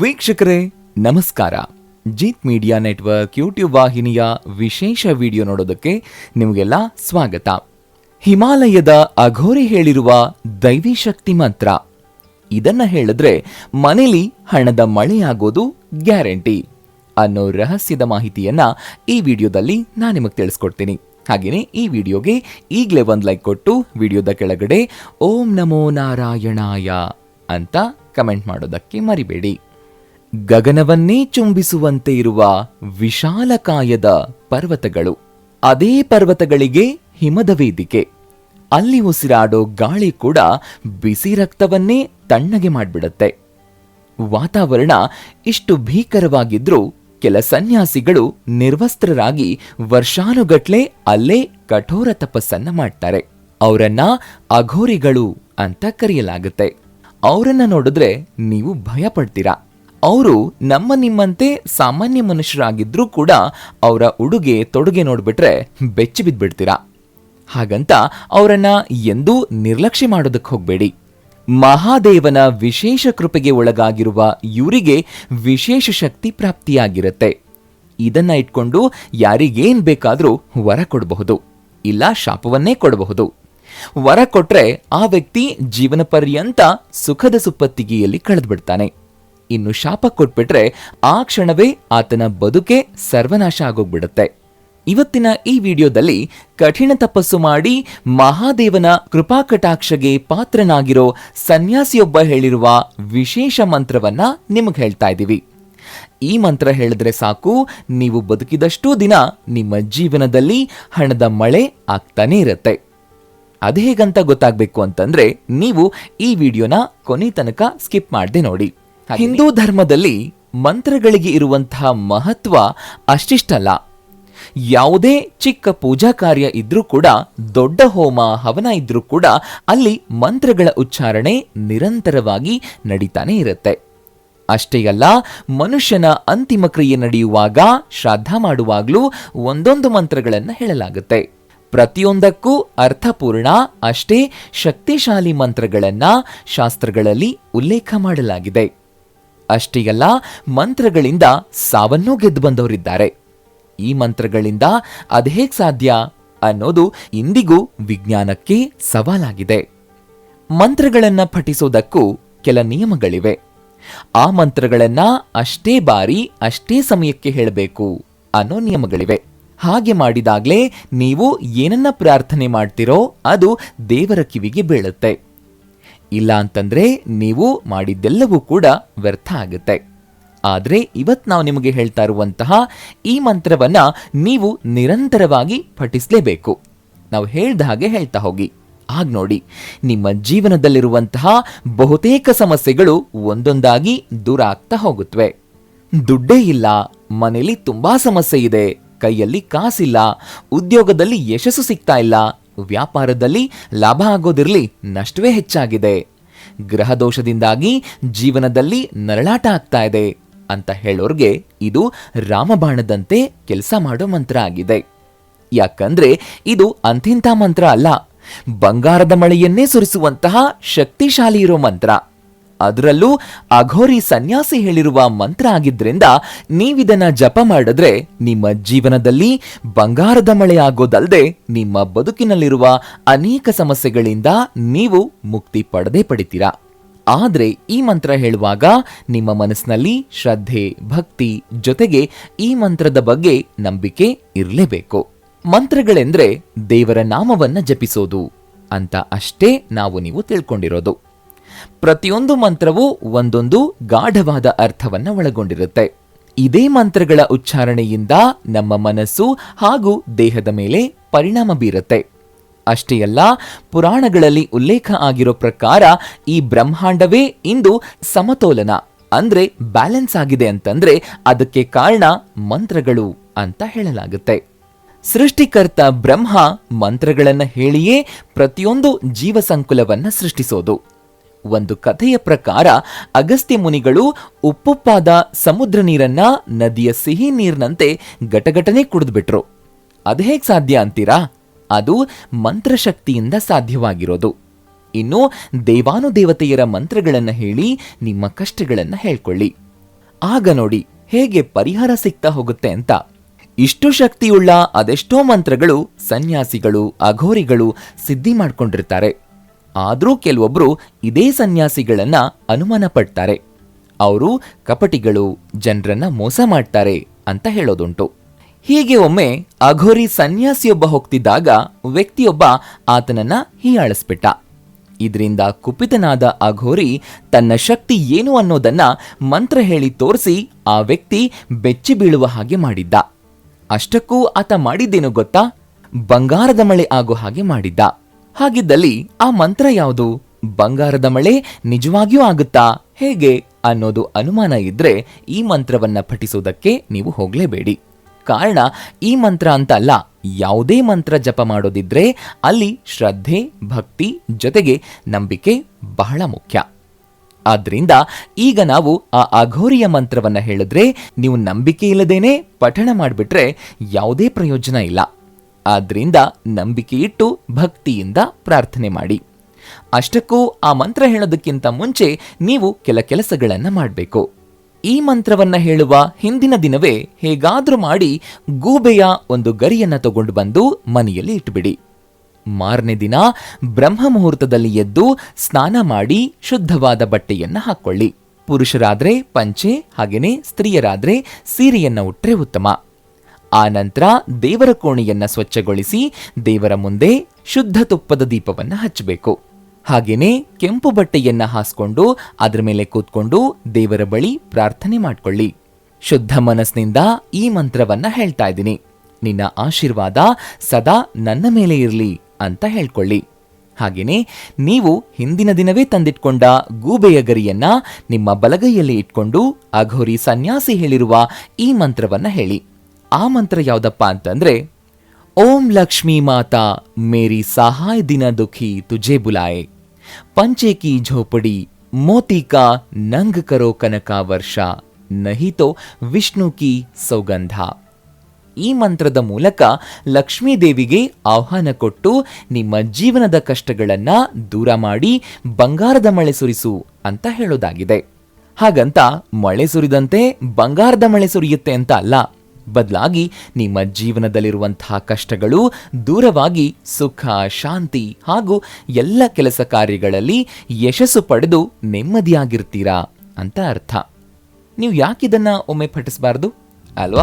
ವೀಕ್ಷಕರೇ, ನಮಸ್ಕಾರ. Jeet media network YouTube ವಾಹಿನಿಯ ವಿಶೇಷ ವಿಡಿಯೋ ನೋಡೋದಕ್ಕೆ ನಿಮಗೆಲ್ಲ ಸ್ವಾಗತ. ಹಿಮಾಲಯದ ಅಘೋರಿ ಹೇಳಿರುವ ದೈವಿ ಶಕ್ತಿ ಮಂತ್ರ. ಇದನ್ನ ಹೇಳಿದ್ರೆ ಮನೇಲಿ ಹಣದ ಮಳೆಯಾಗೋದು ಗ್ಯಾರಂಟಿ ಅನ್ನೋ ರಹಸ್ಯದ ಮಾಹಿತಿಯನ್ನ ಈ ವಿಡಿಯೋದಲ್ಲಿ ನಾನು ನಿಮಗೆ ತಿಳಿಸ್ಕೊಡ್ತೀನಿ. ಹಾಗೆಯೇ ಈ ವಿಡಿಯೋಗೆ ಈಗಲೇ ಒಂದು ಲೈಕ್ ಕೊಟ್ಟು ವಿಡಿಯೋದ ಕೆಳಗಡೆ ಓಂ ನಮೋ ನಾರಾಯಣಾಯ ಅಂತ ಕಮೆಂಟ್ ಮಾಡೋದಕ್ಕೆ ಮರಿಬೇಡಿ. ಗಗನವನ್ನೇ ಚುಂಬಿಸುವಂತೆ ಇರುವ ವಿಶಾಲಕಾಯದ ಪರ್ವತಗಳು. ಅದೇ ಪರ್ವತಗಳಿಗೆ ಹಿಮದ ವೇದಿಕೆ. ಅಲ್ಲಿ ಉಸಿರಾಡೋ ಗಾಳಿ ಕೂಡ ಬಿಸಿ ರಕ್ತವನ್ನೇ ತಣ್ಣಗೆ ಮಾಡ್ಬಿಡತ್ತೆ. ವಾತಾವರಣ ಇಷ್ಟು ಭೀಕರವಾಗಿದ್ರೂ ಕೆಲ ಸನ್ಯಾಸಿಗಳು ನಿರ್ವಸ್ತ್ರರಾಗಿ ವರ್ಷಾನುಗಟ್ಲೆ ಅಲ್ಲೇ ಕಠೋರ ತಪಸ್ಸನ್ನ ಮಾಡ್ತಾರೆ. ಅವರನ್ನ ಅಘೋರಿಗಳು ಅಂತ ಕರೆಯಲಾಗುತ್ತೆ. ಅವರನ್ನ ನೋಡಿದ್ರೆ ನೀವು ಭಯ ಪಡ್ತೀರಾ ಅವರು ನಮ್ಮ ನಿಮ್ಮಂತೆ ಸಾಮಾನ್ಯ ಮನುಷ್ಯರಾಗಿದ್ರೂ ಕೂಡ ಅವರ ಉಡುಗೆ ತೊಡುಗೆ ನೋಡ್ಬಿಟ್ರೆ ಬೆಚ್ಚಿ ಬಿದ್ಬಿಡ್ತೀರಾ ಹಾಗಂತ ಅವರನ್ನ ಎಂದೂ ನಿರ್ಲಕ್ಷ್ಯ ಮಾಡೋದಕ್ಕೆ ಹೋಗಬೇಡಿ. ಮಹಾದೇವನ ವಿಶೇಷ ಕೃಪೆಗೆ ಒಳಗಾಗಿರುವ ಇವರಿಗೆ ವಿಶೇಷ ಶಕ್ತಿ ಪ್ರಾಪ್ತಿಯಾಗಿರುತ್ತೆ. ಇದನ್ನ ಇಟ್ಕೊಂಡು ಯಾರಿಗೇನ್ ಬೇಕಾದರೂ ವರ ಕೊಡಬಹುದು. ಇಲ್ಲ ಶಾಪವನ್ನೇ ಕೊಡಬಹುದು. ವರ ಕೊಟ್ರೆ ಆ ವ್ಯಕ್ತಿ ಜೀವನ ಪರ್ಯಂತ ಸುಖದ ಸುಪ್ಪತ್ತಿಗೆಯಲ್ಲಿ ಕಳೆದ್ಬಿಡ್ತಾನೆ. ಇನ್ನು ಶಾಪ ಕೊಟ್ಬಿಟ್ರೆ ಆ ಕ್ಷಣವೇ ಆತನ ಬದುಕೆ ಸರ್ವನಾಶ ಆಗೋಗ್ಬಿಡುತ್ತೆ. ಇವತ್ತಿನ ಈ ವಿಡಿಯೋದಲ್ಲಿ ಕಠಿಣ ತಪಸ್ಸು ಮಾಡಿ ಮಹಾದೇವನ ಕೃಪಾಕಟಾಕ್ಷಗೆ ಪಾತ್ರನಾಗಿರೋ ಸನ್ಯಾಸಿಯೊಬ್ಬ ಹೇಳಿರುವ ವಿಶೇಷ ಮಂತ್ರವನ್ನ ನಿಮಗೆ ಹೇಳ್ತಾ ಇದ್ದೀವಿ. ಈ ಮಂತ್ರ ಹೇಳಿದ್ರೆ ಸಾಕು, ನೀವು ಬದುಕಿದಷ್ಟೂ ದಿನ ನಿಮ್ಮ ಜೀವನದಲ್ಲಿ ಹಣದ ಮಳೆ ಆಗ್ತಾನೇ ಇರುತ್ತೆ. ಅದು ಹೇಗಂತ ಗೊತ್ತಾಗಬೇಕು ಅಂತಂದ್ರೆ ನೀವು ಈ ವಿಡಿಯೋನ ಕೊನೆ ತನಕ ಸ್ಕಿಪ್ ಮಾಡದೆ ನೋಡಿ. ಹಿಂದೂ ಧರ್ಮದಲ್ಲಿ ಮಂತ್ರಗಳಿಗೆ ಇರುವಂತಹ ಮಹತ್ವ ಅಷ್ಟಿಷ್ಟಲ್ಲ. ಯಾವುದೇ ಚಿಕ್ಕ ಪೂಜಾ ಕಾರ್ಯ ಇದ್ರೂ ಕೂಡ, ದೊಡ್ಡ ಹೋಮ, ಹವನ ಇದ್ರೂ ಕೂಡ ಅಲ್ಲಿ ಮಂತ್ರಗಳ ಉಚ್ಚಾರಣೆ ನಿರಂತರವಾಗಿ ನಡೀತಾನೆ ಇರುತ್ತೆ. ಅಷ್ಟೇ ಅಲ್ಲ, ಮನುಷ್ಯನ ಅಂತಿಮ ಕ್ರಿಯೆ ನಡೆಯುವಾಗ ಶ್ರಾದ್ದ ಮಾಡುವಾಗಲೂ ಒಂದೊಂದು ಮಂತ್ರಗಳನ್ನು ಹೇಳಲಾಗುತ್ತೆ. ಪ್ರತಿಯೊಂದಕ್ಕೂ ಅರ್ಥಪೂರ್ಣ, ಅಷ್ಟೇ ಶಕ್ತಿಶಾಲಿ ಮಂತ್ರಗಳನ್ನು ಶಾಸ್ತ್ರಗಳಲ್ಲಿ ಉಲ್ಲೇಖ ಮಾಡಲಾಗಿದೆ. ಅಷ್ಟೇ ಅಲ್ಲ ಮಂತ್ರಗಳಿಂದ ಸಾವನ್ನೂ ಗೆದ್ದು ಬಂದವರಿದ್ದಾರೆ. ಈ ಮಂತ್ರಗಳಿಂದ ಅದೇಗ್ ಸಾಧ್ಯ ಅನ್ನೋದು ಇಂದಿಗೂ ವಿಜ್ಞಾನಕ್ಕೆ ಸವಾಲಾಗಿದೆ. ಮಂತ್ರಗಳನ್ನ ಪಠಿಸೋದಕ್ಕೂ ಕೆಲ ನಿಯಮಗಳಿವೆ. ಆ ಮಂತ್ರಗಳನ್ನ ಅಷ್ಟೇ ಬಾರಿ, ಅಷ್ಟೇ ಸಮಯಕ್ಕೆ ಹೇಳಬೇಕು ಅನ್ನೋ ನಿಯಮಗಳಿವೆ. ಹಾಗೆ ಮಾಡಿದಾಗ್ಲೇ ನೀವು ಏನನ್ನ ಪ್ರಾರ್ಥನೆ ಮಾಡ್ತಿರೋ ಅದು ದೇವರ ಕಿವಿಗೆ ಬೀಳುತ್ತೆ. ಇಲ್ಲ ಅಂತಂದ್ರೆ ನೀವು ಮಾಡಿದ್ದೆಲ್ಲವೂ ಕೂಡ ವ್ಯರ್ಥ ಆಗುತ್ತೆ. ಆದರೆ ಇವತ್ ನಾವು ನಿಮಗೆ ಹೇಳ್ತಾ ಇರುವಂತಹ ಈ ಮಂತ್ರವನ್ನ ನೀವು ನಿರಂತರವಾಗಿ ಪಠಿಸಲೇಬೇಕು. ನಾವು ಹೇಳ್ದ ಹಾಗೆ ಹೇಳ್ತಾ ಹೋಗಿ. ಆಗ ನೋಡಿ, ನಿಮ್ಮ ಜೀವನದಲ್ಲಿರುವಂತಹ ಬಹುತೇಕ ಸಮಸ್ಯೆಗಳು ಒಂದೊಂದಾಗಿ ದೂರ ಆಗ್ತಾ ಹೋಗುತ್ತವೆ ದುಡ್ಡೇ ಇಲ್ಲ ಮನೆಯಲ್ಲಿ ತುಂಬಾ ಸಮಸ್ಯೆ ಇದೆ, ಕೈಯಲ್ಲಿ ಕಾಸಿಲ್ಲ, ಉದ್ಯೋಗದಲ್ಲಿ ಯಶಸ್ಸು ಸಿಗ್ತಾ ಇಲ್ಲ ವ್ಯಾಪಾರದಲ್ಲಿ ಲಾಭ ಆಗೋದಿರಲಿ ನಷ್ಟವೇ ಹೆಚ್ಚಾಗಿದೆ. ಗ್ರಹ ದೋಷದಿಂದಾಗಿ ಜೀವನದಲ್ಲಿ ನರಳಾಟ ಆಗ್ತಾ ಇದೆ ಅಂತ ಹೇಳೋರ್ಗೆ ಇದು ರಾಮಬಾಣದಂತೆ ಕೆಲಸ ಮಾಡೋ ಮಂತ್ರ ಆಗಿದೆ. ಯಾಕಂದ್ರೆ ಇದು ಅಂಥಿಂಥ ಮಂತ್ರ ಅಲ್ಲ, ಬಂಗಾರದ ಮಳೆಯನ್ನೇ ಸುರಿಸುವಂತಹ ಶಕ್ತಿಶಾಲಿ ಇರೋ ಮಂತ್ರ. ಅದರಲ್ಲೂ ಅಘೋರಿ ಸನ್ಯಾಸಿ ಹೇಳಿರುವ ಮಂತ್ರ ಆಗಿದ್ರಿಂದ ನೀವಿದನ್ನ ಜಪ ಮಾಡಿದ್ರೆ ನಿಮ್ಮ ಜೀವನದಲ್ಲಿ ಬಂಗಾರದ ಮಳೆ ಆಗೋದಲ್ಲದೆ ನಿಮ್ಮ ಬದುಕಿನಲ್ಲಿರುವ ಅನೇಕ ಸಮಸ್ಯೆಗಳಿಂದ ನೀವು ಮುಕ್ತಿ ಪಡೆದೇ ಪಡಿತೀರಾ. ಆದ್ರೆ ಈ ಮಂತ್ರ ಹೇಳುವಾಗ ನಿಮ್ಮ ಮನಸ್ಸಿನಲ್ಲಿ ಶ್ರದ್ಧೆ, ಭಕ್ತಿ ಜೊತೆಗೆ ಈ ಮಂತ್ರದ ಬಗ್ಗೆ ನಂಬಿಕೆ ಇರಲೇಬೇಕು. ಮಂತ್ರಗಳೆಂದ್ರೆ ದೇವರ ನಾಮವನ್ನ ಜಪಿಸೋದು ಅಂತ ಅಷ್ಟೇ ನಾವು ನೀವು ತಿಳ್ಕೊಂಡಿರೋದು. ಪ್ರತಿಯೊಂದು ಮಂತ್ರವೂ ಒಂದೊಂದು ಗಾಢವಾದ ಅರ್ಥವನ್ನ ಒಳಗೊಂಡಿರುತ್ತೆ. ಇದೇ ಮಂತ್ರಗಳ ಉಚ್ಚಾರಣೆಯಿಂದ ನಮ್ಮ ಮನಸ್ಸು ಹಾಗೂ ದೇಹದ ಮೇಲೆ ಪರಿಣಾಮ ಬೀರುತ್ತೆ. ಅಷ್ಟೇ ಅಲ್ಲ, ಪುರಾಣಗಳಲ್ಲಿ ಉಲ್ಲೇಖ ಆಗಿರೋ ಪ್ರಕಾರ ಈ ಬ್ರಹ್ಮಾಂಡವೇ ಇಂದು ಸಮತೋಲನ, ಅಂದ್ರೆ ಬ್ಯಾಲೆನ್ಸ್ ಆಗಿದೆ ಅಂತಂದ್ರೆ ಅದಕ್ಕೆ ಕಾರಣ ಮಂತ್ರಗಳು ಅಂತ ಹೇಳಲಾಗುತ್ತೆ. ಸೃಷ್ಟಿಕರ್ತ ಬ್ರಹ್ಮ ಮಂತ್ರಗಳನ್ನು ಹೇಳಿಯೇ ಪ್ರತಿಯೊಂದು ಜೀವ ಸಂಕುಲವನ್ನ ಸೃಷ್ಟಿಸೋದು. ಒಂದು ಕಥೆಯ ಪ್ರಕಾರ ಅಗಸ್ತ್ಯ ಮುನಿಗಳು ಉಪ್ಪುಪ್ಪಾದ ಸಮುದ್ರ ನೀರನ್ನ ನದಿಯ ಸಿಹಿ ನೀರಿನಂತೆ ಘಟಘಟನೆ ಕುಡಿದ್ಬಿಟ್ರು. ಅದು ಹೇಗೆ ಸಾಧ್ಯ ಅಂತೀರಾ? ಅದು ಮಂತ್ರಶಕ್ತಿಯಿಂದ ಸಾಧ್ಯವಾಗಿರೋದು. ಇನ್ನು ದೇವಾನುದೇವತೆಯರ ಮಂತ್ರಗಳನ್ನು ಹೇಳಿ ನಿಮ್ಮ ಕಷ್ಟಗಳನ್ನು ಹೇಳ್ಕೊಳ್ಳಿ. ಆಗ ನೋಡಿ ಹೇಗೆ ಪರಿಹಾರ ಸಿಗ್ತಾ ಹೋಗುತ್ತೆ ಅಂತ. ಇಷ್ಟು ಶಕ್ತಿಯುಳ್ಳ ಅದೆಷ್ಟೋ ಮಂತ್ರಗಳು ಸನ್ಯಾಸಿಗಳು, ಅಘೋರಿಗಳು ಸಿದ್ಧಿ ಮಾಡ್ಕೊಂಡಿರ್ತಾರೆ. ಆದ್ರೂ ಕೆಲವೊಬ್ಬರು ಇದೇ ಸನ್ಯಾಸಿಗಳನ್ನ ಅನುಮಾನ ಪಡ್ತಾರೆ ಅವರು ಕಪಟಿಗಳು, ಜನರನ್ನ ಮೋಸ ಮಾಡ್ತಾರೆ ಅಂತ ಹೇಳೋದುಂಟು. ಹೀಗೆ ಒಮ್ಮೆ ಅಘೋರಿ ಸನ್ಯಾಸಿಯೊಬ್ಬ ಹೋಗ್ತಿದ್ದಾಗ ವ್ಯಕ್ತಿಯೊಬ್ಬ ಆತನನ್ನ ಹೀಯಾಳಿಸ್ಬಿಟ್ಟ. ಇದರಿಂದ ಕುಪಿತನಾದ ಅಘೋರಿ ತನ್ನ ಶಕ್ತಿ ಏನು ಅನ್ನೋದನ್ನ ಮಂತ್ರ ಹೇಳಿ ತೋರಿಸಿ ಆ ವ್ಯಕ್ತಿ ಬೆಚ್ಚಿ ಬೀಳುವ ಹಾಗೆ ಮಾಡಿದ್ದ. ಅಷ್ಟಕ್ಕೂ ಆತ ಮಾಡಿದ್ದೇನು ಗೊತ್ತಾ? ಬಂಗಾರದ ಮಳೆ ಆಗೋ ಹಾಗೆ ಮಾಡಿದ್ದ. ಹಾಗಿದ್ದಲ್ಲಿ ಆ ಮಂತ್ರ ಯಾವುದು? ಬಂಗಾರದ ಮಳೆ ನಿಜವಾಗಿಯೂ ಆಗುತ್ತಾ? ಹೇಗೆ? ಅನ್ನೋದು ಅನುಮಾನ ಇದ್ರೆ ಈ ಮಂತ್ರವನ್ನ ಪಠಿಸೋದಕ್ಕೆ ನೀವು ಹೋಗಲೇಬೇಡಿ. ಕಾರಣ, ಈ ಮಂತ್ರ ಅಂತ ಅಲ್ಲ ಯಾವುದೇ ಮಂತ್ರ ಜಪ ಮಾಡೋದಿದ್ರೆ ಅಲ್ಲಿ ಶ್ರದ್ಧೆ, ಭಕ್ತಿ ಜೊತೆಗೆ ನಂಬಿಕೆ ಬಹಳ ಮುಖ್ಯ. ಆದ್ರಿಂದ ಈಗ ನಾವು ಆ ಅಘೋರಿಯ ಮಂತ್ರವನ್ನ ಹೇಳಿದ್ರೆ ನೀವು ನಂಬಿಕೆ ಇಲ್ಲದೇನೆ ಪಠಣ ಮಾಡಿಬಿಟ್ರೆ ಯಾವುದೇ ಪ್ರಯೋಜನ ಇಲ್ಲ. ಆದ್ರಿಂದ ನಂಬಿಕೆ ಇಟ್ಟು ಭಕ್ತಿಯಿಂದ ಪ್ರಾರ್ಥನೆ ಮಾಡಿ. ಅಷ್ಟಕ್ಕೂ ಆ ಮಂತ್ರ ಹೇಳೋದಕ್ಕಿಂತ ಮುಂಚೆ ನೀವು ಕೆಲ ಕೆಲಸಗಳನ್ನು ಮಾಡಬೇಕು. ಈ ಮಂತ್ರವನ್ನ ಹೇಳುವ ಹಿಂದಿನ ದಿನವೇ ಹೇಗಾದರೂ ಮಾಡಿ ಗೂಬೆಯ ಒಂದು ಗರಿಯನ್ನು ತಗೊಂಡು ಬಂದು ಮನೆಯಲ್ಲಿ ಇಟ್ಬಿಡಿ. ಮಾರನೇ ದಿನ ಬ್ರಹ್ಮ ಮುಹೂರ್ತದಲ್ಲಿ ಎದ್ದು ಸ್ನಾನ ಮಾಡಿ ಶುದ್ಧವಾದ ಬಟ್ಟೆಯನ್ನು ಹಾಕ್ಕೊಳ್ಳಿ ಪುರುಷರಾದ್ರೆ ಪಂಚೆ ಹಾಗೆಯೇ ಸ್ತ್ರೀಯರಾದ್ರೆ ಸೀರೆಯನ್ನು ಉಟ್ಟರೆ ಉತ್ತಮ. ಆ ನಂತರ ದೇವರ ಕೋಣೆಯನ್ನ ಸ್ವಚ್ಛಗೊಳಿಸಿ ದೇವರ ಮುಂದೆ ಶುದ್ಧ ತುಪ್ಪದ ದೀಪವನ್ನು ಹಚ್ಚಬೇಕು. ಹಾಗೇನೆ ಕೆಂಪು ಬಟ್ಟೆಯನ್ನ ಹಾಸ್ಕೊಂಡು ಅದರ ಮೇಲೆ ಕೂತ್ಕೊಂಡು ದೇವರ ಬಳಿ ಪ್ರಾರ್ಥನೆ ಮಾಡ್ಕೊಳ್ಳಿ. ಶುದ್ಧ ಮನಸ್ಸಿನಿಂದ ಈ ಮಂತ್ರವನ್ನ ಹೇಳ್ತಾ ಇದ್ದೀನಿ. ನಿನ್ನ ಆಶೀರ್ವಾದ ಸದಾ ನನ್ನ ಮೇಲೆ ಇರಲಿ ಅಂತ ಹೇಳ್ಕೊಳ್ಳಿ. ಹಾಗೇನೆ ನೀವು ಹಿಂದಿನ ದಿನವೇ ತಂದಿಟ್ಕೊಂಡ ಗೂಬೆಯ ಗರಿಯನ್ನ ನಿಮ್ಮ ಬಲಗೈಯಲ್ಲಿ ಇಟ್ಕೊಂಡು ಅಘೋರಿ ಸನ್ಯಾಸಿ ಹೇಳಿರುವ ಈ ಮಂತ್ರವನ್ನ ಹೇಳಿ. ಆ ಮಂತ್ರ ಯಾವುದಪ್ಪ ಅಂತಂದ್ರೆ, ಓಂ ಲಕ್ಷ್ಮೀ ಮಾತಾ ಮೇರಿ ಸಹಾಯ ದಿನ ದುಃಖಿ ತುಜೆ ಬುಲಾಯೆ. ಪಂಚೇಕಿ ಝೋಪಡಿ ಮೋತಿ ಕಾ ನಂಗ್ ಕರೋ ಕನಕ ವರ್ಷ ನಹಿತೋ ವಿಷ್ಣು ಕಿ ಸೌಗಂಧ. ಈ ಮಂತ್ರದ ಮೂಲಕ ಲಕ್ಷ್ಮೀ ದೇವಿಗೆ ಆಹ್ವಾನ ಕೊಟ್ಟು ನಿಮ್ಮ ಜೀವನದ ಕಷ್ಟಗಳನ್ನ ದೂರ ಮಾಡಿ ಬಂಗಾರದ ಮಳೆ ಸುರಿಸು ಅಂತ ಹೇಳೋದಾಗಿದೆ. ಹಾಗಂತ ಮಳೆ ಸುರಿದಂತೆ ಬಂಗಾರದ ಮಳೆ ಸುರಿಯುತ್ತೆ ಅಂತ ಅಲ್ಲ. ಬದಲಾಗಿ ನಿಮ್ಮ ಜೀವನದಲ್ಲಿರುವಂತಹ ಕಷ್ಟಗಳು ದೂರವಾಗಿ ಸುಖ, ಶಾಂತಿ ಹಾಗೂ ಎಲ್ಲ ಕೆಲಸ ಕಾರ್ಯಗಳಲ್ಲಿ ಯಶಸ್ಸು ಪಡೆದು ನೆಮ್ಮದಿಯಾಗಿರ್ತೀರಾ ಅಂತ ಅರ್ಥ. ನೀವು ಯಾಕಿದನ್ನ ಒಮ್ಮೆ ಪಠಿಸಬಾರ್ದು? ಅಲ್ವಾ?